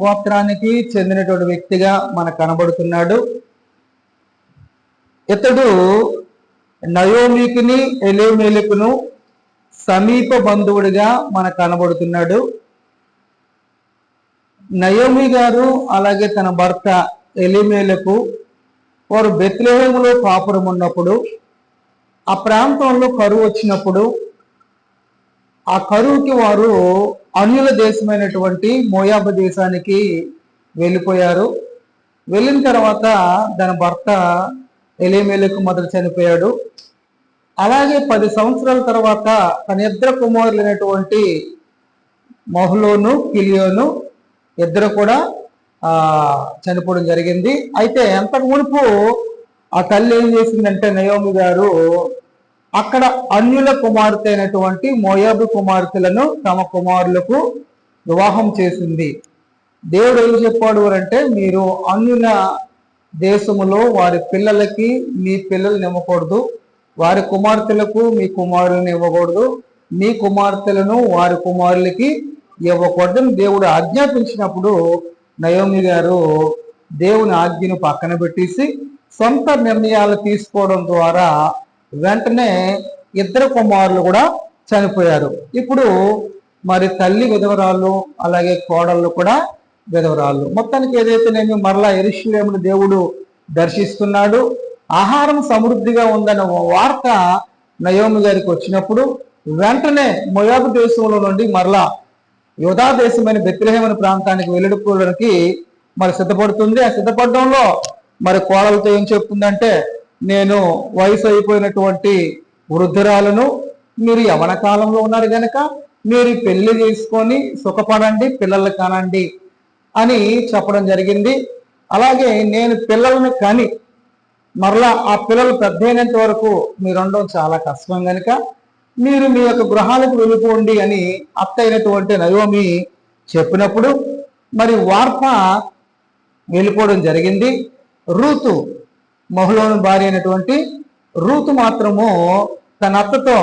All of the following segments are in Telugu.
గోత్రానికి చెందినటువంటి వ్యక్తిగా మనకు కనబడుతున్నాడు. ఇతడు నయోమికిని ఎలేమేలుకును సమీప బంధువుడిగా మనకు కనబడుతున్నాడు. నయోమి గారు అలాగే తన భర్త ఎలిమేలకు వారు బెత్లెహేములో కాపురం ఉన్నప్పుడు ఆ ప్రాంతంలో కరువు వచ్చినప్పుడు ఆ కరువుకి వారు అన్యుల దేశమైనటువంటి మోయాబ దేశానికి వెళ్ళిపోయారు. వెళ్ళిన తర్వాత తన భర్త ఎలిమేలకు మొదలు చనిపోయాడు. అలాగే పది సంవత్సరాల తర్వాత తన ఇద్దరు కుమారులైనటువంటి మొహలోను కిలియోను ఇద్దరు కూడా చనిపోవడం జరిగింది. అయితే అంతకు మునుపు ఆ తల్లి ఏం చేసిందంటే నయోమి గారు అక్కడ అన్యుల కుమార్తె అయినటువంటి మోయాబు కుమార్తెలను తమ కుమారులకు వివాహం చేసింది. దేవుడు ఏం చెప్పాడు అంటే మీరు అన్యుల దేశములో వారి పిల్లలకి మీ పిల్లల్ని ఇవ్వకూడదు వారి కుమార్తెలకు మీ కుమారులను ఇవ్వకూడదు మీ కుమార్తెలను వారి కుమారులకి ఇవ్వకూడదని దేవుడు ఆజ్ఞాపించినప్పుడు నయోమి గారు దేవుని ఆజ్ఞను పక్కన పెట్టేసి సొంత నిర్ణయాలు తీసుకోవడం ద్వారా వెంటనే ఇద్దరు కుమారులు కూడా చనిపోయారు. ఇప్పుడు మరి తల్లి విధవరాళ్ళు అలాగే కోడళ్ళు కూడా విధవరాళ్ళు. మొత్తానికి ఏదైతేనేమి మరలా ఎరుషులేమును దేవుడు దర్శిస్తున్నాడు ఆహారం సమృద్ధిగా ఉందన్న వార్త నయోమి గారికి వచ్చినప్పుడు వెంటనే మొయాబు దేశంలో నుండి మరలా యోధా దేశమైన బెత్లహేమన ప్రాంతానికి వెళ్ళడుకోవడానికి మరి సిద్ధపడుతుంది. ఆ సిద్ధపడడంలో మరి కోడలతో ఏం చెప్తుందంటే నేను వయసు అయిపోయినటువంటి వృద్ధురాలను మీరు యవన కాలంలో ఉన్నారు గనక మీరు పెళ్ళి చేసుకొని సుఖపడండి పిల్లలు కానండి అని చెప్పడం జరిగింది. అలాగే నేను పిల్లలను కని మరలా ఆ పిల్లలు పెద్ద అయినంత వరకు మీరు ఉండడం చాలా కష్టం కనుక మీరు మీ యొక్క గృహాలకు వెళ్ళిపోండి అని అత్త అయినటువంటి నయోమి చెప్పినప్పుడు మరి వార్త వెళ్ళిపోవడం జరిగింది. రూతు మహులోని భార్య అయినటువంటి రూతు మాత్రము తన అత్తతో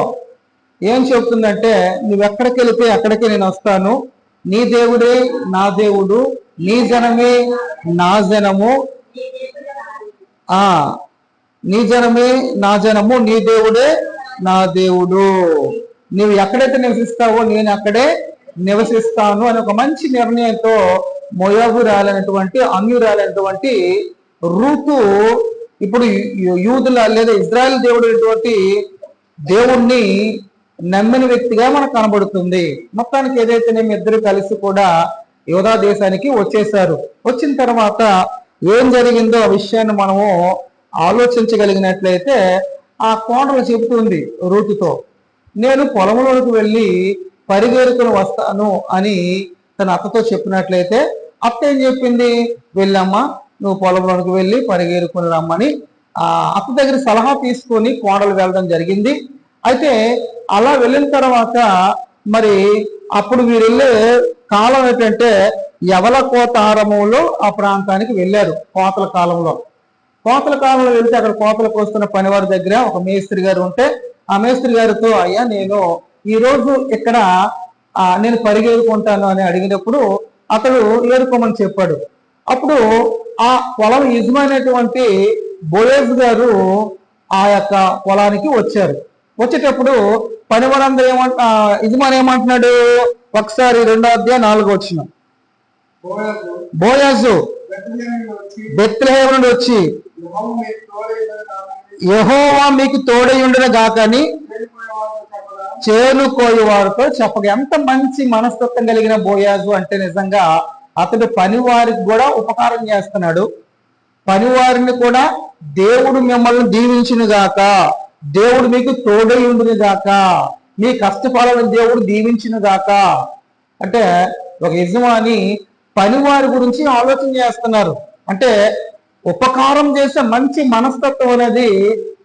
ఏం చెప్తుందంటే నువ్వు ఎక్కడికి వెళితే అక్కడికి నేను వస్తాను. నీ దేవుడే నా దేవుడు. నీ జనమే నా జనము. ఆ నీ జనమే నా జనము. నీ దేవుడే నా దేవుడు. నీవు ఎక్కడైతే నివసిస్తావో నేను అక్కడే నివసిస్తాను అని ఒక మంచి నిర్ణయంతో మొయోగురాలైనటువంటి అన్యురాలైనటువంటి రూతు ఇప్పుడు యూదుల లేదా ఇజ్రాయెల్ దేవుడు అయినటువంటి దేవుణ్ణి నమ్మిన వ్యక్తిగా మనకు కనబడుతుంది. మొత్తానికి ఏదైతే మేము ఇద్దరు కలిసి కూడా యోధా దేశానికి వచ్చేసారు వచ్చిన తర్వాత ఏం జరిగిందో ఆ విషయాన్ని మనము ఆలోచించగలిగినట్లయితే ఆ కోడలు చెబుతుంది రూటుతో నేను పొలంలోకి వెళ్ళి పరిగేరుకుని వస్తాను అని తన అత్తతో చెప్పినట్లయితే అత్త ఏం చెప్పింది? వెళ్ళమ్మా నువ్వు పొలంలోనికి వెళ్ళి పరిగేరుకుని రమ్మని ఆ అత్త దగ్గర సలహా తీసుకొని కోడలు వెళ్ళడం జరిగింది. అయితే అలా వెళ్ళిన తర్వాత మరి అప్పుడు వీరు వెళ్ళే కాలం ఏంటంటే యవల కోతారములో ఆ ప్రాంతానికి వెళ్ళారు కోతల కాలంలో. కోతల కాలంలో వెళ్తే అక్కడ కోతలకు వస్తున్న పనివారి దగ్గర ఒక మేస్త్రి గారు ఉంటే ఆ మేస్త్రి గారితో అయ్యా నేను ఈరోజు ఇక్కడ నేను పరిగేరుకుంటాను అని అడిగినప్పుడు అతడు ఏరుకోమని చెప్పాడు. అప్పుడు ఆ పొలం యజమైనటువంటి బోయేజ్ గారు ఆ యొక్క పొలానికి వచ్చారు. వచ్చేటప్పుడు పనివారందరూ ఏమంట యజమాని ఏమంటున్నాడు? ఒకసారి రెండో అధ్యాయం నాలుగో వచ్చిన. బోయాజు బెత్లెహేము నుండి వచ్చి యహోవా మీకు తోడై ఉండిన ఉండను గాకని చేరుకోయే వారితో చెప్పగా ఎంత మంచి మనస్తత్వం కలిగిన బోయాజు అంటే నిజంగా అతడు పనివారికి కూడా ఉపకారం చేస్తున్నాడు. పనివారిని కూడా దేవుడు మిమ్మల్ని దీవించును గాక. దేవుడు మీకు తోడై గాక. మీ కష్టఫలాలను దేవుడు దీవించును గాక. అంటే ఒక యజమాని పనివారి గురించి ఆలోచన చేస్తున్నారు. అంటే ఉపకారం చేసే మంచి మనస్తత్వం అనేది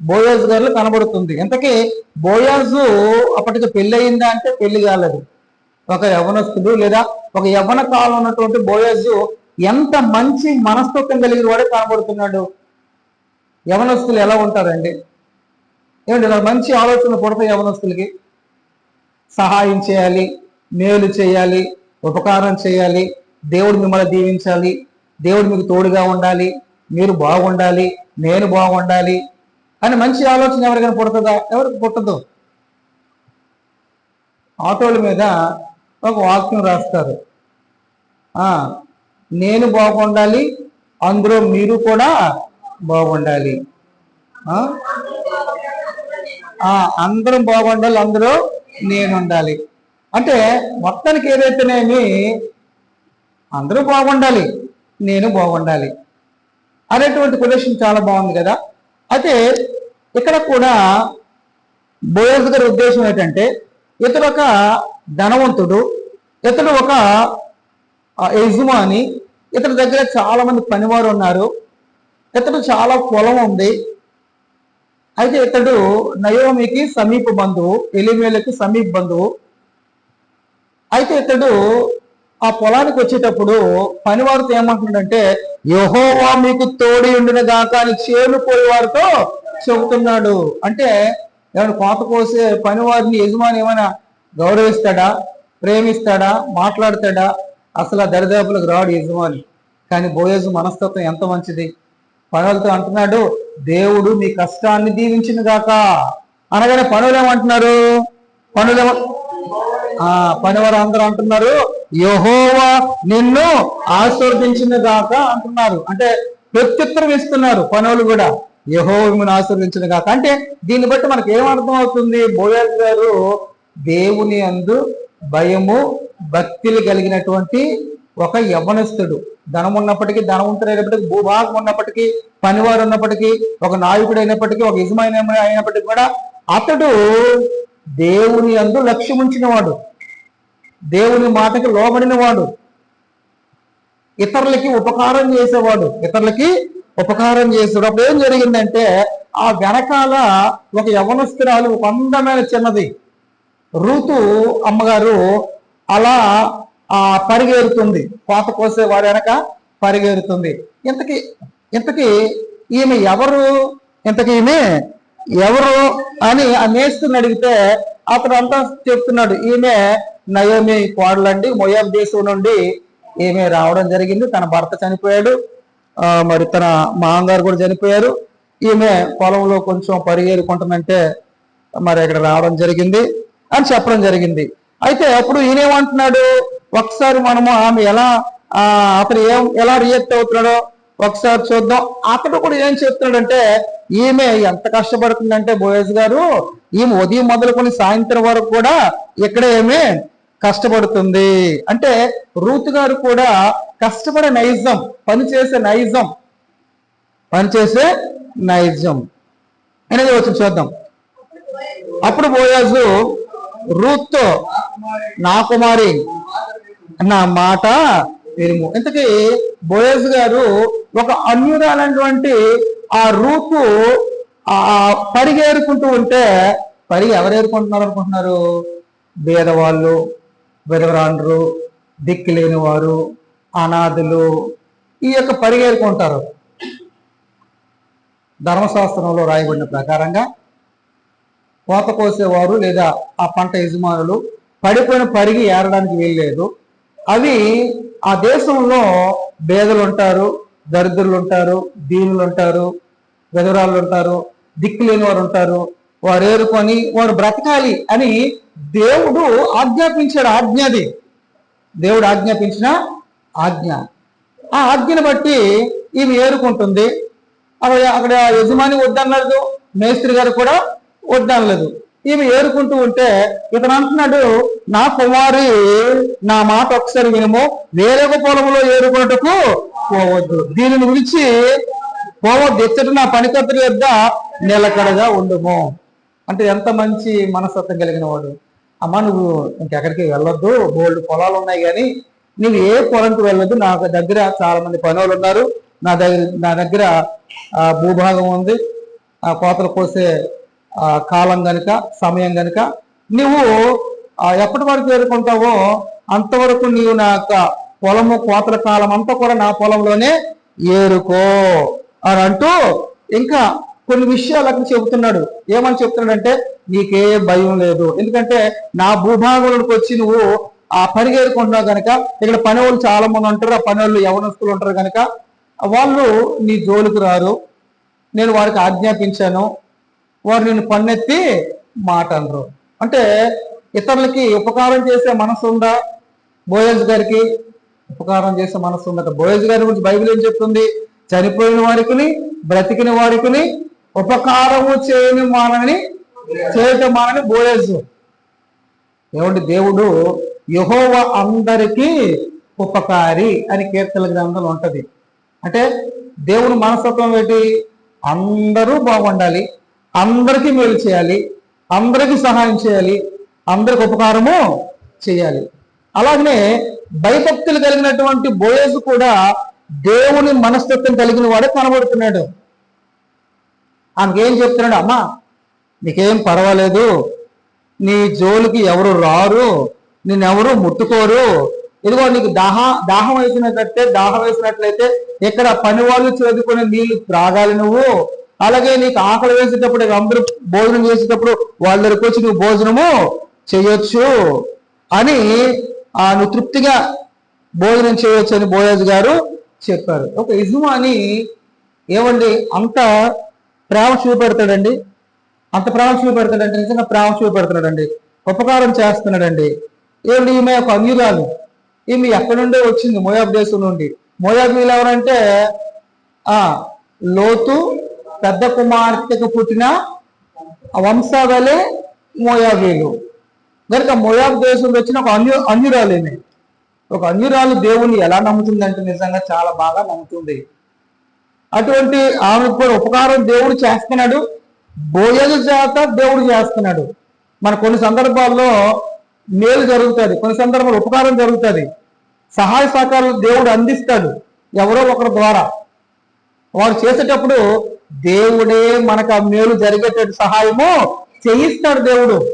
బోయాజు గారిలో కనబడుతుంది. ఇంతకీ బోయాజు అప్పటికి పెళ్ళయిందా అంటే పెళ్ళి కాలేదు. ఒక యవనస్తుడు లేదా ఒక యవ్వన కాలం ఉన్నటువంటి బోయజు ఎంత మంచి మనస్తత్వం కలిగిన వాడే కనబడుతున్నాడు. యవనస్తులు ఎలా ఉంటారండి? ఏమంటే ఇలా మంచి ఆలోచన పుడతాయి యవనస్తులకి. సహాయం చేయాలి మేలు చేయాలి ఉపకారం చేయాలి దేవుడు మిమ్మల్ని దీవించాలి దేవుడు మీకు తోడుగా ఉండాలి మీరు బాగుండాలి నేను బాగుండాలి అని మంచి ఆలోచన ఎవరికైనా పుడుతుందా? ఎవరికి పుట్టదు? ఆటోల మీద ఒక వాక్యం రాస్తారు. నేను బాగుండాలి అందులో మీరు కూడా బాగుండాలి. అందరం బాగుండాలి అందులో నేను ఉండాలి అంటే మొత్తానికి ఏదైతేనేమి అందరూ బాగుండాలి నేను బాగుండాలి అనేటువంటి కొటేషన్ చాలా బాగుంది కదా. అయితే ఇక్కడ కూడా బోయస్ గారి ఉద్దేశం ఏంటంటే ఇతర ఒక ధనవంతుడు. ఇతడు ఒక యజమాని. ఇతడి దగ్గర చాలా మంది పనివారు ఉన్నారు. ఇతడు చాలా పొలం ఉంది. అయితే ఇతడు నయోమికి సమీప బంధువు ఎలిమేలకి సమీప బంధువు. అయితే ఇతడు ఆ పొలానికి వచ్చేటప్పుడు పనివారితో ఏమంటున్నాడంటే యహోవా మీకు తోడి ఉండిన గాక అని చేను వారితో చెబుతున్నాడు. అంటే ఏమైనా కోత కోసే పనివారిని యజమాని ఏమైనా గౌరవిస్తాడా? ప్రేమిస్తాడా? మాట్లాడతాడా? అసలు ఆ దరిదాపులకు రాడు యజమాని. కానీ బోయజు మనస్తత్వం ఎంత మంచిది? పనులతో అంటున్నాడు దేవుడు మీ కష్టాన్ని దీవించిన గాక. అనగానే పనులు ఏమంటున్నారు? పనులు ఆ పనివారు అందరూ అంటున్నారు యహోవా నిన్ను ఆశీర్వదించిన గాక అంటున్నారు. అంటే ప్రత్యుత్తరం ఇస్తున్నారు పనులు కూడా. యహో మిమ్మల్ని ఆశీర్వదించిన గాక. అంటే దీన్ని బట్టి మనకి ఏమర్థం అవుతుంది బోయాజ్ గారు దేవుని అందు భయము భక్తులు కలిగినటువంటి ఒక యవనస్తుడు ధనం ఉన్నప్పటికీ ధనవంతుడైనప్పటికీ భూభాగం ఉన్నప్పటికీ పనివారు ఉన్నప్పటికీ ఒక నాయకుడు అయినప్పటికీ ఒక యజమాని అయినప్పటికీ కూడా అతడు దేవుని అందు లక్ష్యం వాడు దేవుని మాటకి లోబడిన వాడు ఇతరులకి ఉపకారం చేసేవాడు. ఇతరులకి ఉపకారం చేసేవాడు. అప్పుడు ఏం జరిగిందంటే ఆ వెనకాల ఒక యవనస్తురాలు ఒక అందమైన చిన్నది. రూతు అమ్మగారు అలా ఆ పరిగెడుతుంది. కోత కోసే వాడు వెనక పరిగెడుతుంది. ఇంతకి ఇంతకి ఈమె ఎవరు? ఇంతకి ఈమె ఎవరు అని ఆ నేస్తుని అడిగితే అతను అంతా చెప్తున్నాడు. ఈమె నయోమి కోడలండి మొయాబ్ దేశం నుండి ఈమె రావడం జరిగింది. తన భర్త చనిపోయాడు. మరి తన మామగారు కూడా చనిపోయారు. ఈమె పొలంలో కొంచెం పరిగెరుకుంటుందంటే మరి ఇక్కడ రావడం జరిగింది. అని చెప్పడం జరిగింది. అయితే అప్పుడు ఈయనేమంటున్నాడు ఒకసారి మనము ఆమె ఎలా అతను ఏం ఎలా రియాక్ట్ అవుతున్నాడో ఒకసారి చూద్దాం. అతడు కూడా ఏం చెప్తున్నాడంటే ఈమె ఎంత కష్టపడుతుందంటే బోయస్ గారు ఈమె ఉదయం మొదలుకొని సాయంత్రం వరకు కూడా ఇక్కడ ఏమి కష్టపడుతుంది. అంటే రూత్ గారు కూడా కష్టపడే నైజం పనిచేసే నైజం పనిచేసే నైజం. అనేది వచ్చి చూద్దాం. అప్పుడు బోయాజు రూత్తో నా కుమారి నా మాట విరుము ఇంతకీ బోయస్ గారు ఒక అన్యురాలైనటువంటి ఆ రూపు ఆ పరిగేరుకుంటూ ఉంటే పరిగి ఎవరు ఏరుకుంటున్నారు అనుకుంటున్నారు? భేదవాళ్ళు విధవరాండ్రు దిక్కు లేని వారు అనాథులు ఈ యొక్క పరిగేరుకుంటారు ధర్మశాస్త్రంలో రాయబడిన ప్రకారంగా కోత కోసేవారు లేదా ఆ పంట యజమానులు పడిపోయిన పరిగి ఏరడానికి వీల్లేదు. అవి ఆ దేశంలో బేదలు ఉంటారు దరిద్రులు ఉంటారు దీనులు ఉంటారు విధవరాళ్ళు ఉంటారు దిక్కు లేని వారు ఉంటారు వారు ఏరుకొని వారు బ్రతకాలి అని దేవుడు ఆజ్ఞాపించాడు ఆజ్ఞ అది. దేవుడు ఆజ్ఞాపించిన ఆజ్ఞ. ఆ ఆజ్ఞను బట్టి ఇవి ఏరుకుంటుంది. అక్కడ అక్కడ యజమాని వద్దనలేదు మేస్త్రి గారు కూడా వద్దనలేదు ఈమె ఏరుకుంటూ ఉంటే ఇతను అంటున్నాడు నా కుమారి నా మాట ఒకసారి వినము. వేరొక పొలంలో ఏరుకున్నట్టుకు పోవద్దు. దీనిని విడిచి పోవద్దు. ఎచ్చట నా పనికత్తుల యొద్ద నిలకడగా ఉండుము. అంటే ఎంత మంచి మనస్తత్వం కలిగిన వాడు. అమ్మ నువ్వు ఇంకెక్కడికి వెళ్ళొద్దు. బోల్డ్ పొలాలు ఉన్నాయి కానీ నువ్వు ఏ పొలంకి వెళ్ళొద్దు. నా దగ్గర చాలా మంది పనులు ఉన్నారు. నా దగ్గర నా దగ్గర భూభాగం ఉంది. ఆ కోతలు కోసే కాలం గనుక సమయం గనుక నువ్వు ఎప్పటి వరకు ఏరుకుంటావో అంతవరకు నీవు నా యొక్క పొలము కోతల కాలం అంతా కూడా నా పొలంలోనే ఏరుకో అని అంటూ ఇంకా కొన్ని విషయాలు అక్కడ చెబుతున్నాడు. ఏమని చెప్తున్నాడంటే నీకే భయం లేదు. ఎందుకంటే నా భూభాగంలోకి వచ్చి నువ్వు ఆ పని చేరుకుంటున్నావు కనుక ఇక్కడ పని వాళ్ళు చాలా మంది ఉంటారు. ఆ పని వాళ్ళు యవనస్తులు ఉంటారు కనుక వాళ్ళు నీ జోలికి రారు. నేను వారికి ఆజ్ఞాపించాను. వారు నేను పన్నెత్తి మాట అనరు అంటే ఇతరులకి ఉపకారం చేసే మనసు ఉందా బోయజ్ గారికి ఉపకారం చేసే మనసు ఉందట బోయజ్ గారి గురించి బైబిల్ ఏం చెప్తుంది? చనిపోయిన వారికి బ్రతికిన వారికి ఉపకారము చేయని మానని చేయటం మానని బోయజ్ ఏమంటే దేవుడు యహోవ అందరికీ ఉపకారి అని కీర్తన గ్రంథంలో ఉంటది. అంటే దేవుని మనస్తత్వం ఏంటి? అందరూ బాగుండాలి. అందరికీ మేలు చేయాలి అందరికీ సహాయం చేయాలి అందరికి ఉపకారము చేయాలి. అలాగనే భయభక్తులు కలిగినటువంటి బోయసు కూడా దేవుని మనస్తత్వం కలిగిన వాడే కనబడుతున్నాడు. ఆమెకేం చెప్తున్నాడు అమ్మా నీకేం పర్వాలేదు. నీ జోలికి ఎవరు రారు నిన్నెవరు ముట్టుకోరు. ఇదిగో నీకు దాహ దాహం వేసినట్లయితే దాహం వేసినట్లయితే ఇక్కడ పని వాళ్ళు చదువుకునే నీళ్ళు త్రాగాలి నువ్వు. అలాగే నీకు ఆకలి వేసేటప్పుడు అందరూ భోజనం చేసేటప్పుడు వాళ్ళకి వచ్చి నువ్వు భోజనము చేయొచ్చు అని ఆ నువ్వు తృప్తిగా భోజనం చేయొచ్చు అని బోయాజ్ గారు చెప్పారు. ఒక యజమాని ఏమండి అంత ప్రేమ చూపెడతాడండి? అంత ప్రేమ చూపెడతాడంటే నిజంగా ప్రేమ చూపెడతాడండి. ఉపకారం చేస్తున్నాడండి. ఏమిటి ఈమె ఒక అన్యురాలు. ఈమె ఎక్కడి నుండే వచ్చింది మోయాబ్ దేశం నుండి. మోయాబీలు ఎవరంటే ఆ లోతు పెద్ద కుమార్తెకు పుట్టిన వంశావళి మోయాబీలు కనుక మోయాబ్ దేశం వచ్చిన ఒక అన్యు అన్యురాలు ఒక అన్యురాలు దేవుని ఎలా నమ్ముతుందంటే నిజంగా చాలా బాగా నమ్ముతుంది. అటువంటి ఆమెకు కూడా ఉపకారం దేవుడు చేస్తున్నాడు. బోయలు చేత దేవుడు చేస్తున్నాడు. మన కొన్ని సందర్భాల్లో మేలు జరుగుతుంది. కొన్ని సందర్భాల్లో ఉపకారం జరుగుతుంది. సహాయ సహకారాలు దేవుడు అందిస్తాడు. ఎవరో ఒకరి ద్వారా. వారు చేసేటప్పుడు దేవుడే మనకు ఆ మేలు జరిగేటట్టు సహాయము చేయిస్తాడు దేవుడు.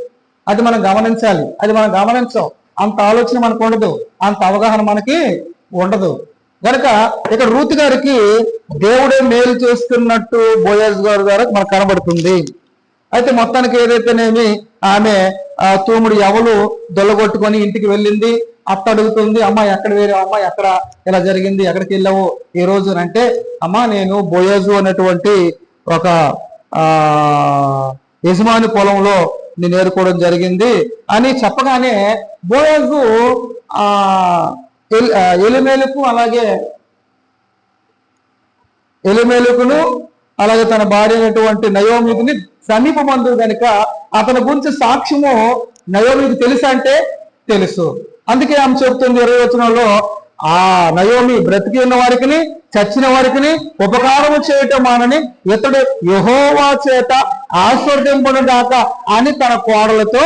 అది మనం గమనించాలి. అది మనం గమనించాం. అంత ఆలోచన మనకు ఉండదు. అంత అవగాహన మనకి ఉండదు. కనుక ఇక్కడ రూత్ గారికి దేవుడే మేలు చేస్తున్నట్టు బోయాజ్ గారి ద్వారా మనకు కనబడుతుంది. అయితే మొత్తానికి ఏదైతేనేమి ఆమె తూముడు ఎవలు దొల్లగొట్టుకొని ఇంటికి వెళ్ళింది. అత్త అడుగుతుంది అమ్మ ఎక్కడ వేరే అమ్మ ఎక్కడ ఇలా జరిగింది ఎక్కడికి వెళ్ళావు ఈ రోజు? అంటే అమ్మ నేను బోయోజు అనేటువంటి ఒక ఆ యజమాని పొలంలో నేను ఏరుకోవడం జరిగింది అని చెప్పగానే బోయోజు ఆ ఎలిమేలుకు అలాగే ఎలిమేలుకును అలాగే తన భార్య అయినటువంటి నయోమికుని సమీప బంధువు కనుక అతని గురించి సాక్ష్యము నయోమికి తెలుసా అంటే తెలుసు. అందుకే ఆమె చెప్తుంది ఇరవై వచనంలో ఆ నయోమి బ్రతికి ఉన్న వారికి చచ్చిన వారికి ఉపకారము చేయటం మానని ఇతడు యహోవా చేత ఆశ్వర్దింపను గాక అని తన కోడలతో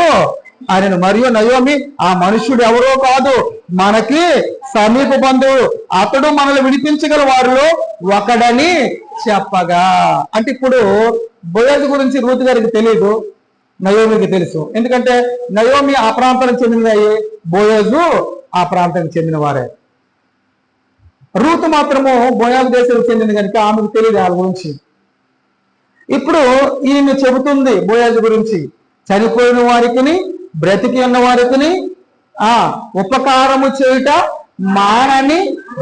ఆయన మరియు నయోమి ఆ మనుష్యుడు ఎవరో కాదు మనకి సమీప బంధువు అతడు మనల్ని విడిపించగల వారిలో ఒకడని చెప్పగా. అంటే ఇప్పుడు బోయజ్ గురించి రూతు గారికి తెలియదు నయోమికి తెలుసు. ఎందుకంటే నయోమి ఆ ప్రాంతానికి చెందిన బోయోజు ఆ ప్రాంతానికి చెందిన వారే రూత్ మాత్రము బోయాజ్ దేశానికి చెందింది కనుక ఆమెకు తెలియదు వాళ్ళ గురించి. ఇప్పుడు ఈమె చెబుతుంది బోయాజు గురించి. చనిపోయిన వారికి బ్రతికి ఉన్న వారికి ఆ ఉపకారము చేయుట మానని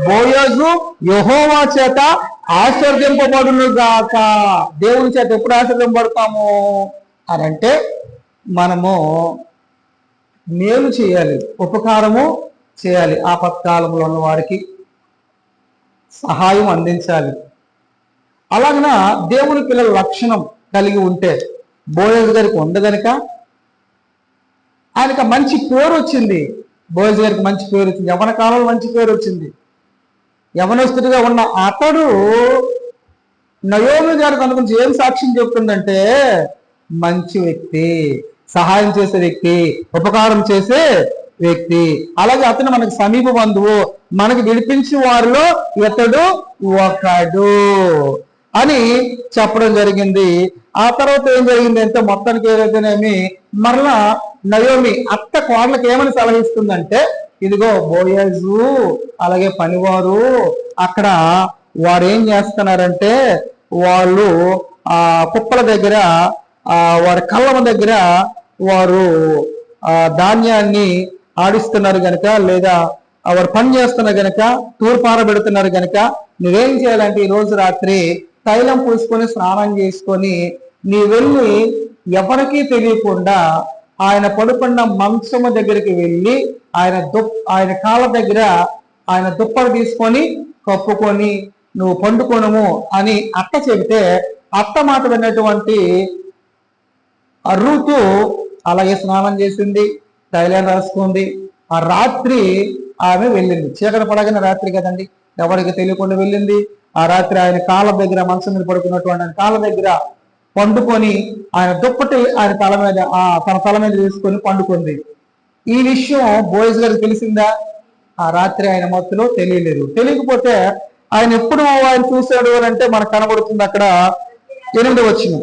బోయోజు యహోవా చేత ఆశ్చర్యింపబడును గాక దేవుని చేత ఎప్పుడు ఆశ్చర్యంపడతాము? అని అంటే మనము మేలు చేయాలి ఉపకారము చేయాలి. ఆపత్కాలంలో ఉన్న వారికి సహాయం అందించాలి. అలాగన దేవుని పిల్లల లక్షణం కలిగి ఉంటే బోయజ్ గారికి ఉంది ఆయనకు మంచి పేరు వచ్చింది. బోయజ్ గారికి మంచి పేరు వచ్చింది. యవన కాలంలో మంచి పేరు వచ్చింది. యవనస్తుడిగా ఉన్న అతడు నయోమి గారికి తన ఏం సాక్ష్యం చెప్తుందంటే మంచి వ్యక్తి సహాయం చేసే వ్యక్తి ఉపకారం చేసే వ్యక్తి. అలాగే అతను మనకు సమీప బంధువు మనకు విడిపించే వారిలో ఇతడు ఒకడు అని చెప్పడం జరిగింది. ఆ తర్వాత ఏం జరిగింది అంటే మొత్తానికి ఏదైతేనేమి మరలా నయోమి అత్త కోడలకు ఏమని సలహిస్తుందంటే ఇదిగో బోయజు అలాగే పనివారు అక్కడ వారు ఏం చేస్తున్నారంటే వాళ్ళు ఆ కుప్పల దగ్గర వారి కళ్ళ దగ్గర వారు ధాన్యాన్ని ఆడిస్తున్నారు గనక లేదా వారు పని చేస్తున్నారు గనక తూర్పార పెడుతున్నారు గనక నువ్వేం చేయాలంటే ఈ రోజు రాత్రి తైలం పూసుకొని స్నానం చేసుకొని నీ వెళ్ళి ఎవరికీ తెలియకుండా ఆయన పడుకున్న మంచము దగ్గరికి వెళ్ళి ఆయన దుప్ ఆయన కాళ్ళ దగ్గర ఆయన దుప్పలు తీసుకొని కప్పుకొని నువ్వు పండుకోనము అని అత్త చెబితే అత్త మాట విన్నటువంటి ఆ రూతు అలాగే స్నానం చేసింది తైలం రాసుకుంది. ఆ రాత్రి ఆమె వెళ్ళింది. చీకటి పడగానే రాత్రి కదండి. ఎవరికి తెలియకుండా వెళ్ళింది. ఆ రాత్రి ఆయన కాళ్ళ దగ్గర మనసు మీద పడుకున్నటువంటి ఆయన కాళ్ళ దగ్గర పండుకొని ఆయన దుప్పటి ఆయన తల మీద ఆ తన తల మీద తీసుకొని పండుకుంది. ఈ విషయం బోయ్స్ గారికి తెలిసిందా? ఆ రాత్రి ఆయన మత్తులో తెలియలేదు. తెలియకపోతే ఆయన ఎప్పుడు ఆయన చూశాడు అని అంటే మనకు కనబడుతుంది అక్కడ ఎనిమిది వచ్చిన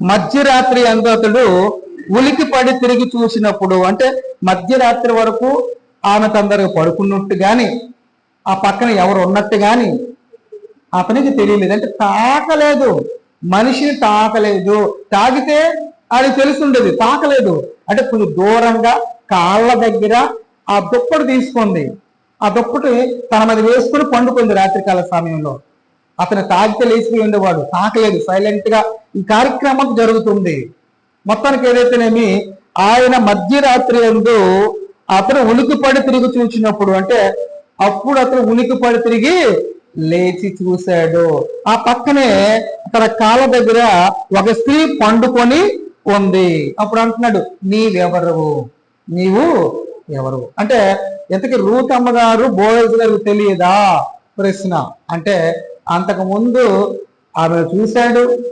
మధ్యరాత్రి అందు ఉలికి పడి తిరిగి చూసినప్పుడు అంటే మధ్యరాత్రి వరకు ఆమె తొందరగా పడుకున్నట్టు కానీ ఆ పక్కన ఎవరు ఉన్నట్టు కానీ అతనికి తెలియలేదు. అంటే తాకలేదు. మనిషిని తాకలేదు. తాగితే అది తెలుసుండేది. తాకలేదు. అంటే కొంచెం దూరంగా కాళ్ళ దగ్గర ఆ దుప్పటి తీసుకుంది. ఆ దుప్పటి తన మీద వేసుకుని పండుకుంది రాత్రికాల సమయంలో. అతను తాగితే లేచిపోయి ఉండేవాడు. తాకలేదు. సైలెంట్గా ఈ కార్యక్రమం జరుగుతుంది. మొత్తానికి ఏదైతేనేమి ఆయన మధ్యరాత్రి ఎందు అతను ఉలికిపడి తిరిగి చూసినప్పుడు అంటే అప్పుడు అతను ఉలికిపడి తిరిగి లేచి చూశాడు. ఆ పక్కనే తన కాళ్ళ దగ్గర ఒక స్త్రీ పండుకొని ఉంది. అప్పుడు అంటున్నాడు నీవెవరు నీవు ఎవరు అంటే ఎంతకి రూతమ్మ అమ్మగారు బోయజ్ గారు తెలియదా? ప్రశ్న. అంటే అంతకుముందు ఆమె చూశాడు.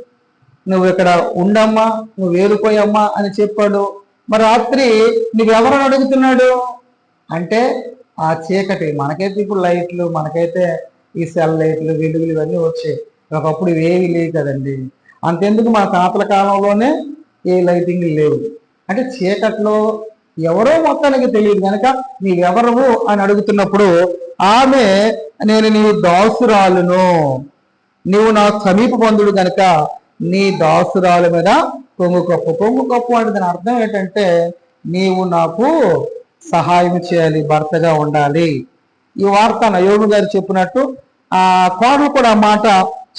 నువ్వు ఇక్కడ ఉండమ్మా నువ్వు వేరుపోయమ్మా అని చెప్పాడు. మరి రాత్రి నీకెవరని అడుగుతున్నాడు? అంటే ఆ చీకటి మనకైతే ఇప్పుడు లైట్లు మనకైతే ఈ సెల్ లైట్లు వెలుగులు ఇవన్నీ వచ్చాయి. ఒకప్పుడు ఇవేవి లేవు కదండి. అంతెందుకు మన తాతల కాలంలోనే ఏ లైటింగ్ లేవు. అంటే చీకట్లో ఎవరో మొత్తానికి తెలియదు. కనుక నీవెవరవు అని అడుగుతున్నప్పుడు ఆమె నేను నీ దాసురాలును. నీవు నా సమీప బంధుడు కనుక నీ దాసురాల మీద పొంగు కప్పు. పొంగు కప్పు అంటే దాని అర్థం ఏంటంటే నీవు నాకు సహాయం చేయాలి భర్తగా ఉండాలి. ఈ వార్త నయోమి గారు చెప్పినట్టు ఆ కోడలు కూడా ఆ మాట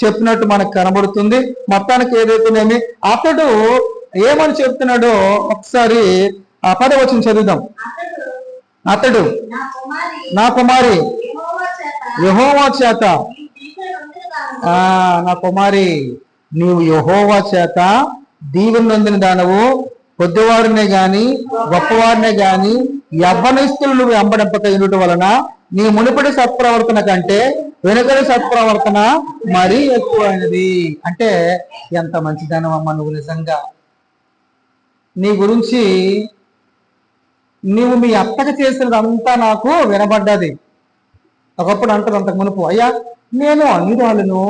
చెప్పినట్టు మనకు కనబడుతుంది. మొత్తానికి ఏదైతేనేమి అతడు ఏమని చెప్తున్నాడో ఒకసారి ఆ పదవచనం చదువుదాం. అతడు నా కుమారి. యెహోవా చేత. నా కుమారి నీవు యహోవా చేత దీవెన నొందిన దానవు. కొద్దివారినే గాని గొప్పవారినే గాని యవ్వనస్తులు నువ్వు ఎంబడింపక ఇనుట వలన నీ మునుపటి సత్ప్రవర్తన కంటే వెనుకటి సత్ప్రవర్తన మరీ ఎక్కువైనది. అంటే ఎంత మంచిదనం అమ్మ నువ్వు నిజంగా. నీ గురించి నువ్వు మీ అత్తకు చేసినదంతా నాకు వినబడ్డది. ఒకప్పుడు అంటారు అంతకు మునుపు అయ్యా నేను అన్నిరాలను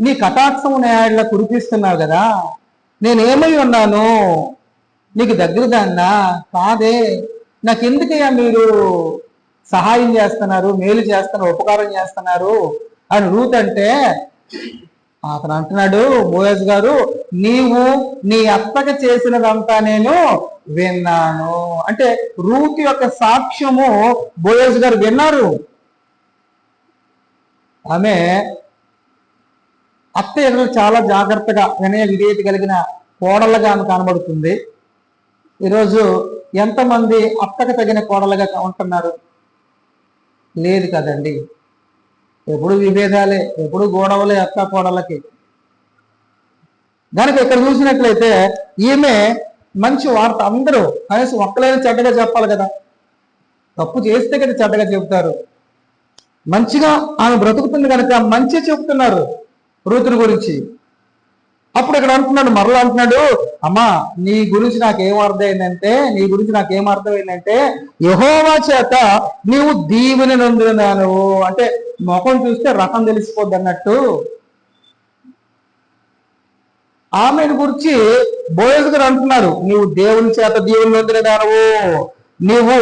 నీ కటాక్షం న్యాయాల కురిపిస్తున్నావు కదా. నేనేమై ఉన్నాను? నీకు దగ్గరదన్నా? కాదే. నాకెందుకయ్యా మీరు సహాయం చేస్తున్నారు మేలు చేస్తున్నారు ఉపకారం చేస్తున్నారు? అని రూత్ అంటే అతను అంటున్నాడు బోయస్ గారు నీవు నీ అత్తకి చేసినదంతా నేను విన్నాను. అంటే రూత్ యొక్క సాక్ష్యము బోయస్ గారు విన్నారు. ఆమె అత్త ఎదురు చాలా జాగ్రత్తగా వినయ విధేయత కలిగిన కోడలుగా ఆమె కనబడుతుంది. ఈరోజు ఎంతమంది అత్తకు తగిన కోడలుగా ఉంటున్నారు? లేదు కదండి. ఎప్పుడు విభేదాలే ఎప్పుడు గొడవలే అత్త కోడలకి దానికి ఇక్కడ చూసినట్లయితే ఈమె మంచి వార్త అందరూ కనీసం ఒక్కలైనా చెడ్డగా చెప్పాలి కదా. తప్పు చేస్తే కదా చెడ్డగా చెబుతారు. మంచిగా ఆమె బ్రతుకుతుంది కనుక మంచి చెబుతున్నారు రూతుని గురించి. అప్పుడు ఇక్కడ అంటున్నాడు మరలా అంటున్నాడు అమ్మా నీ గురించి నాకు అర్థమైందంటే నీ గురించి నాకు అర్థమైందంటే యహోవా చేత నీవు దీవెని నొందినాను అంటే ముఖం చూస్తే రకం తెలిసిపోద్ది అన్నట్టు. ఆమెను గురించి బోయస్ గారు అంటున్నారు నువ్వు దేవుని చేత దేవుని నొందిన దానవు నువ్వు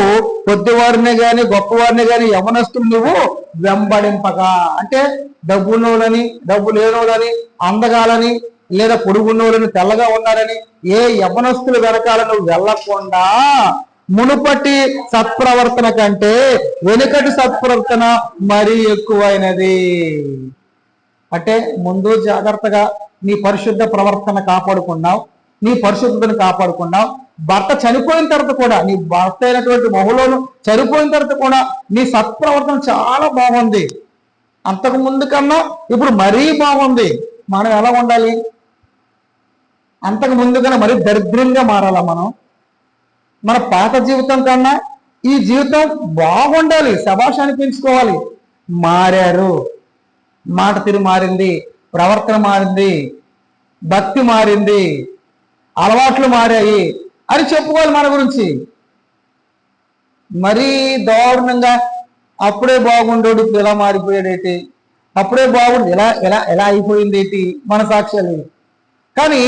కొద్దివారినే గాని గొప్పవారినే గాని యవనస్తులు నువ్వు వెంబడింపగా అంటే డబ్బు నోడని డబ్బు లేనోడని అందగాలని లేదా పొడుగున్నోళ్ళని తెల్లగా ఉన్నారని ఏ యవనస్తులు వెనకాల నువ్వు వెళ్ళకుండా మునుపటి సత్ప్రవర్తన కంటే వెనుకటి సత్ప్రవర్తన మరీ ఎక్కువైనది. అంటే ముందు జాగ్రత్తగా నీ పరిశుద్ధ ప్రవర్తన కాపాడుకున్నావు నీ పరిశుద్ధతను కాపాడుకున్నావు. భర్త చనిపోయిన తర్వాత కూడా నీ భర్త అయినటువంటి మహిళను చనిపోయిన తర్వాత కూడా నీ సత్ప్రవర్తన చాలా బాగుంది. అంతకు ముందు కన్నా ఇప్పుడు మరీ బాగుంది. మనం ఎలా ఉండాలి? అంతకు ముందుగానే మరి మరీ దరిద్రంగా మారాలా మనం? మన పాత జీవితం కన్నా ఈ జీవితం బాగుండాలి శభాష్ అనిపించుకోవాలి. మారారు. మాట తిరు మారింది ప్రవర్తన మారింది భక్తి మారింది అలవాట్లు మారాయి అని చెప్పుకోవాలి మన గురించి. మరీ దారుణంగా అప్పుడే బాగుండోడు ఇలా మారిపోయాడేటి? అప్పుడే బాగుండు ఎలా ఎలా ఎలా అయిపోయింది ఏంటి మన సాక్ష్యాలు కానీ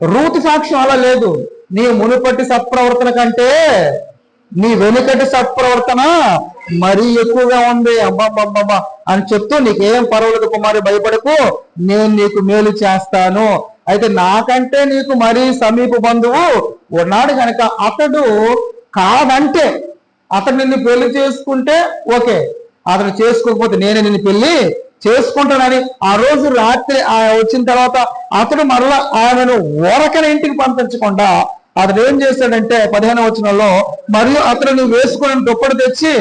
రూతి సాక్ష్యం అలా లేదు. నీ మునుపటి సత్ప్రవర్తన కంటే నీ వెనుకటి సత్ప్రవర్తన మరీ ఎక్కువగా ఉంది. అబ్బాబ్బాబ్బా అని చెప్తూ నీకేం పర్వాలేదు కుమారి భయపడకు. నేను నీకు మేలు చేస్తాను. అయితే నాకంటే నీకు మరీ సమీప బంధువు ఉన్నాడు కనుక అతడు కాదంటే అతడు నిన్ను పెళ్ళి చేసుకుంటే ఓకే. అతను చేసుకోకపోతే నేనే నిన్ను పెళ్ళి చేసుకుంటానని ఆ రోజు రాత్రి వచ్చిన తర్వాత అతడు మరలా ఆమెను ఓరకన ఇంటికి పంపించకుండా అతడు ఏం చేశాడంటే పదిహేను వచనంలో మరియు అతను వేసుకొని వేసుకుని దుప్పటి తెచ్చి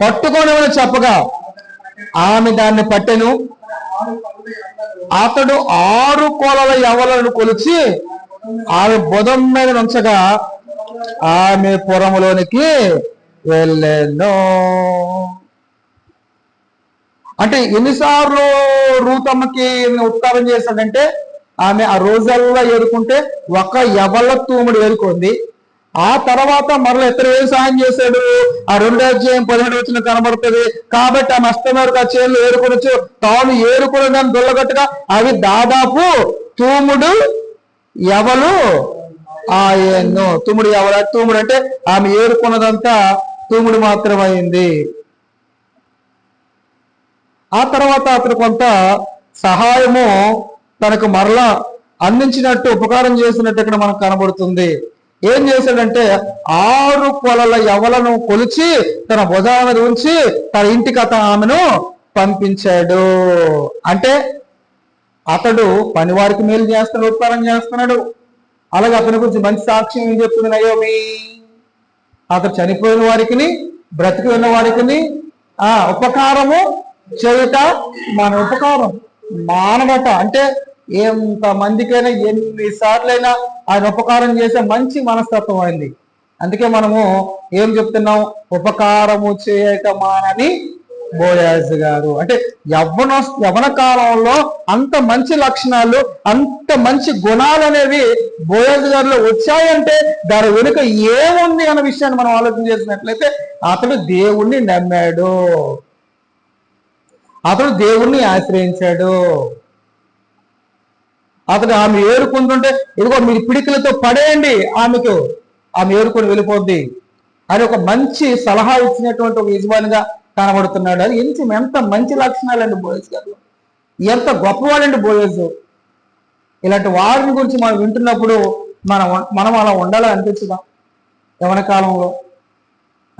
పట్టుకోనివని చెప్పగా ఆమె దాన్ని పట్టెను. అతడు ఆరు కోలల ఎవలను కొలిచి ఆమె బుధం మీద ఉంచగా ఆమె పురములోనికి వెళ్ళాను. అంటే ఎన్నిసార్లు రూతమ్మకి ఉపకారం చేశాడంటే ఆమె ఆ రోజుల్లో ఏరుకుంటే ఒక ఎవల తూముడు ఏరుకుంది ఆ తర్వాత మరల ఇతరు ఏం సాయం చేశాడు? ఆ రెండో అధ్యాయం పదిహేడు వచ్చిన కనబడుతుంది. కాబట్టి ఆమె అస్తమేరకు ఆ చేతులు ఏరుకొనొచ్చు తాను ఏరుకుని దొల్లగట్టుగా అవి దాదాపు తూముడు ఎవలు? ఆయన్ను తుముడు ఎవల తూముడు అంటే ఆమె ఏరుకున్నదంతా తూముడు మాత్రమైంది. ఆ తర్వాత అతను కొంత సహాయము తనకు మరలా అందించినట్టు ఉపకారం చేసినట్టు ఇక్కడ మనకు కనబడుతుంది. ఏం చేశాడంటే ఆరు కొలల ఎవలను కొలిచి తన భుజాల మీద ఉంచి తన ఇంటికి అతను ఆమెను పంపించాడు. అంటే అతడు పనివారికి మేలు చేస్తున్నాడు ఉపకారం చేస్తున్నాడు. అలాగే అతని గురించి మంచి సాక్ష్యం ఏం చెప్తుంది నయోమి? అతడు చనిపోయిన వారికి బ్రతికి ఉన్న వారికి ఆ ఉపకారము చేయుట మన ఉపకారం మానవత. అంటే ఎంత మందికైనా ఎన్నిసార్లైనా ఆయన ఉపకారం చేసే మంచి మనస్తత్వం అయింది అందుకే మనము ఏం చెప్తున్నాం? ఉపకారము చేయక మానని బోయాజ్ గారు. అంటే యవ్వన యవన కాలంలో అంత మంచి లక్షణాలు అంత మంచి గుణాలు అనేవి బోయాజ్ గారిలో వచ్చాయంటే దాని వెనుక ఏముంది అన్న విషయాన్ని మనం ఆలోచన చేసినట్లయితే అతడు దేవుణ్ణి నమ్మాడు. అతడు దేవుణ్ణి ఆశ్రయించాడు. అతడు ఆమె ఏరుకుంటుంటే ఇదిగో మీరు పిడికిలతో పడేయండి ఆమెకు. ఆమె ఏరుకొని వెళ్ళిపోద్ది. అని ఒక మంచి సలహా ఇచ్చినటువంటి ఒక యజమానిగా కనబడుతున్నాడు. అది ఎంత ఎంత మంచి లక్షణాలండి బోయస్ గారు. ఎంత గొప్పవాడండి బోయస్. ఇలాంటి వారిని గురించి మనం వింటున్నప్పుడు మనం మనం అలా ఉండాలని అనిపించదా? యవన కాలంలో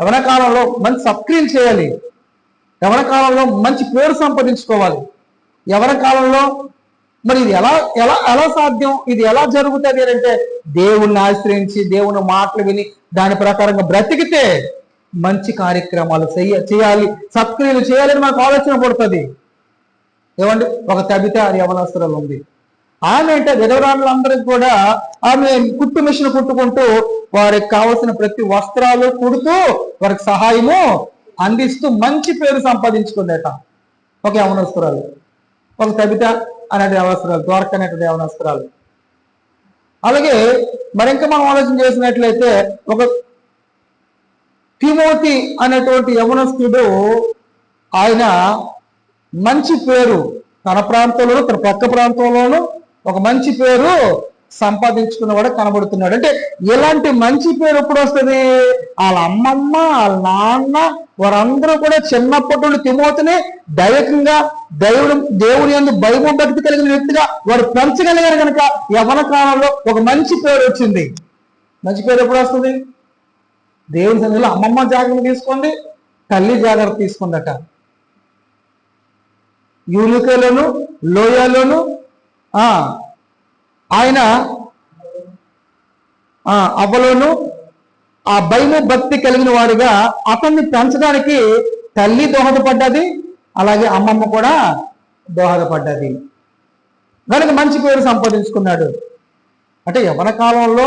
యవన కాలంలో మంచి సత్క్రియలు చేయాలి. ఎవరి కాలంలో మంచి పేరు సంపాదించుకోవాలి? ఎవరి కాలంలో? మరి ఇది ఎలా ఎలా ఎలా సాధ్యం? ఇది ఎలా జరుగుతుంది అని అంటే దేవుణ్ణి ఆశ్రయించి దేవుని మాటలు విని దాని ప్రకారంగా బ్రతికితే మంచి కార్యక్రమాలు చెయ్య చేయాలి. సత్క్రియలు చేయాలని మాకు ఆలోచన పడుతుంది. ఏమండి? ఒక తబిత యవనాస్త్రాలు ఉంది. ఆమె అంటే విధవరాళ్ళందరికీ కూడా ఆమె కుట్టు మిషన్ కుట్టుకుంటూ వారికి కావలసిన ప్రతి వస్త్రాలు కుడుతూ వారికి సహాయము అందిస్తూ మంచి పేరు సంపాదించుకుందేట ఒక యవనస్తురాలు ఒక కవిత అనేటి యవనస్తురాలు ద్వారక అనేటువంటి యవనస్తురాలు. అలాగే మరింక మనం ఆలోచన చేసినట్లయితే ఒక తిమోతి అనేటువంటి యవనస్తుడు ఆయన మంచి పేరు తన ప్రాంతంలోనూ తన పక్క ప్రాంతంలోను ఒక మంచి పేరు సంపాదించుకున్నవాడు కనబడుతున్నాడు. అంటే ఇలాంటి మంచి పేరు ఎప్పుడు వస్తుంది? వాళ్ళ అమ్మమ్మ వాళ్ళ నాన్న వారందరూ కూడా చిన్నప్పటి నుండి తిమోతిని దైవకంగా దేవుడు దేవుని ఎందు భయము భక్తి కలిగిన వ్యక్తిగా వారు పెంచగలిగారు కనుక యవన కాలంలో ఒక మంచి పేరు వచ్చింది. మంచి పేరు ఎప్పుడు వస్తుంది? దేవుని సన్నిధిలో అమ్మమ్మ జాగ్రత్త తీసుకోండి తల్లి జాగ్రత్త తీసుకుందట. యూనికలోను లోయలోను ఆ ఆయన ఆ అవ్వలోను ఆ భయము భక్తి కలిగిన వాడుగా అతన్ని పెంచడానికి తల్లి దోహదపడ్డది అలాగే అమ్మమ్మ కూడా దోహదపడ్డది. కనుక మంచి పేరు సంపాదించుకున్నాడు. అంటే యవన కాలంలో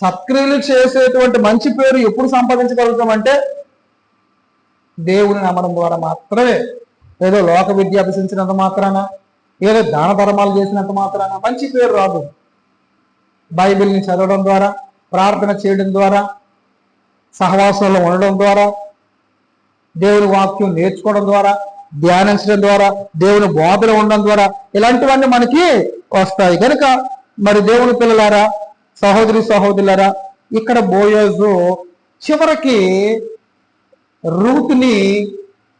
సత్క్రియలు చేసేటువంటి మంచి పేరు ఎప్పుడు సంపాదించగలుగుతామంటే దేవుని నమ్మడం ద్వారా మాత్రమే. ఏదో లోక విద్య అభ్యసించినంత మాత్రాన ఏదో దాన ధర్మాలు చేసినంత మాత్రాన మంచి పేరు రాదు. బైబిల్ని చదవడం ద్వారా ప్రార్థన చేయడం ద్వారా సహవాసంలో ఉండడం ద్వారా దేవుని వాక్యం నేర్చుకోవడం ద్వారా ధ్యానించడం ద్వారా దేవుని బోధన ఉండడం ద్వారా ఇలాంటివన్నీ మనకి వస్తాయి. కనుక మరి దేవుని పిల్లలారా సహోదరి సహోదరులారా ఇక్కడ బోయోజు చివరికి రూత్ని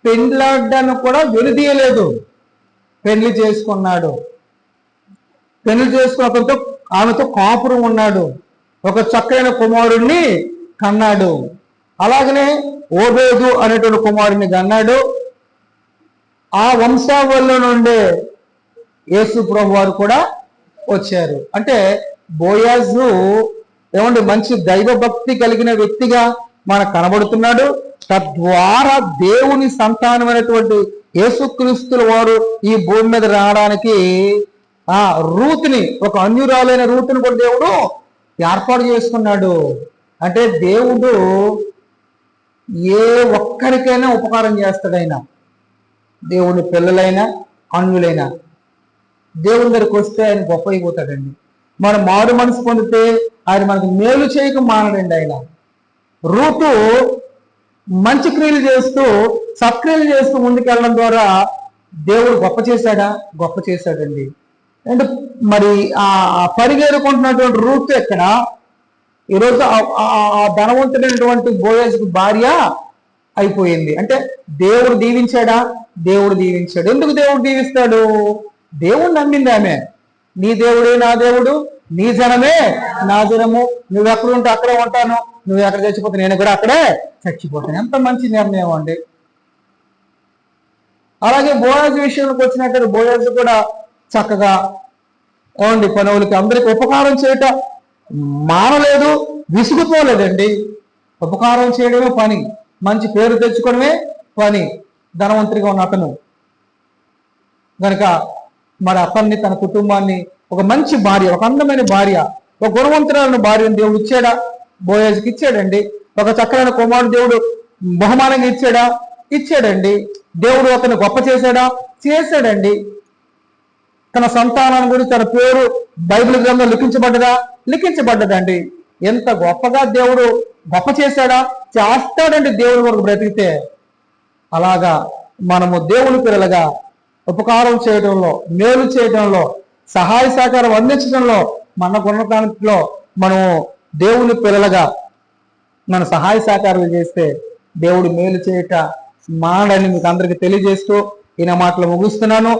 పెండ్లాడ్డాను కూడా వెలిదీయలేదు. పెళ్ళి చేసుకున్నాడు. పెళ్ళి చేసుకున్న అతనితో ఆమెతో కాపురం ఉన్నాడు. ఒక చక్కైన కుమారుణ్ణి కన్నాడు. అలాగనే ఓబేదు అనేటువంటి కుమారుని కన్నాడు. ఆ వంశావళిలో నుండే యేసు ప్రభు వారు కూడా వచ్చారు. అంటే బోయాజు ఏమంటే మంచి దైవభక్తి కలిగిన వ్యక్తిగా మనకు కనబడుతున్నాడు. తద్వారా దేవుని సంతానమైనటువంటి యేసుక్రీస్తుల వారు ఈ భూమి మీద రావడానికి ఆ రూతుని ఒక అన్యురాలైన రూతుని కూడా దేవుడు ఏర్పాటు చేసుకున్నాడు. అంటే దేవుడు ఏ ఒక్కరికైనా ఉపకారం చేస్తాడైనా దేవుని పిల్లలైనా అన్యులైనా. దేవుని దగ్గరికి వస్తే ఆయన గొప్ప అయిపోతాడండి. మనం మారు మనసు పొందితే ఆయన మనకు మేలు చేయక మానడండి ఆయన. రూతు మంచి క్రియలు చేస్తూ సత్క్రియలు చేస్తూ ముందుకెళ్ళడం ద్వారా దేవుడు గొప్ప చేశాడా? గొప్ప చేశాడండి. అంటే మరి ఆ పరిగేరుకుంటున్నటువంటి పరిగెరుకుంటున్నటువంటి ఎక్కడ? ఈరోజు ఆ- ఆ- ధనవంతుడైనటువంటి బోయజ్కి భార్య అయిపోయింది. అంటే దేవుడు దీవించాడా? దేవుడు దీవించాడు. ఎందుకు దేవుడు దీవిస్తాడు? దేవుడు నమ్మింది ఆమె. నీ దేవుడే నా దేవుడు నీ జనమే నా జనము. నువ్వు ఎక్కడ ఉంటే అక్కడే ఉంటాను. నువ్వు ఎక్కడ చచ్చిపోతే నేను కూడా అక్కడే చచ్చిపోతాను. ఎంత మంచి నిర్ణయం అండి. అలాగే బోయాజ్ విషయానికి వచ్చినట్టు బోయాజ్ కూడా చక్కగా ఏమండి పనులకి అందరికి ఉపకారం చేయట. మానలేదు విసుగుపోలేదండి. ఉపకారం చేయడమే పని. మంచి పేరు తెచ్చుకోవడమే పని. ధనవంతుడిగా ఉన్న అతను. గనక మరి అతన్ని తన కుటుంబాన్ని ఒక మంచి భార్య ఒక అందమైన భార్య ఒక గుణవంతురాలను భార్యను దేవుడు ఇచ్చాడా? బోయేజ్కి ఇచ్చాడండి. ఒక చక్కరైన కుమారుడు దేవుడు బహుమానంగా ఇచ్చాడా? ఇచ్చాడండి. దేవుడు అతను గొప్ప చేశాడా? చేశాడండి. తన సంతానం గురించి తన పేరు బైబిల్ గ్రంథం లిఖించబడ్డదా? లిఖించబడ్డదండి. ఎంత గొప్పగా దేవుడు గొప్ప చేశాడా? చేస్తాడండి దేవుడు వరకు బ్రతికితే. అలాగా మనము దేవుని పిల్లలుగా ఉపకారం చేయడంలో మేలు చేయడంలో సహాయ సహకారం అందించడంలో మన దాంట్లో మనము దేవుని పిల్లలుగా మన సహాయ సహకారాలు చేస్తే దేవుడు మేలు చేయట మానని మీకు అందరికి తెలియజేస్తూ ఈయన మాటలు ముగిస్తున్నాను.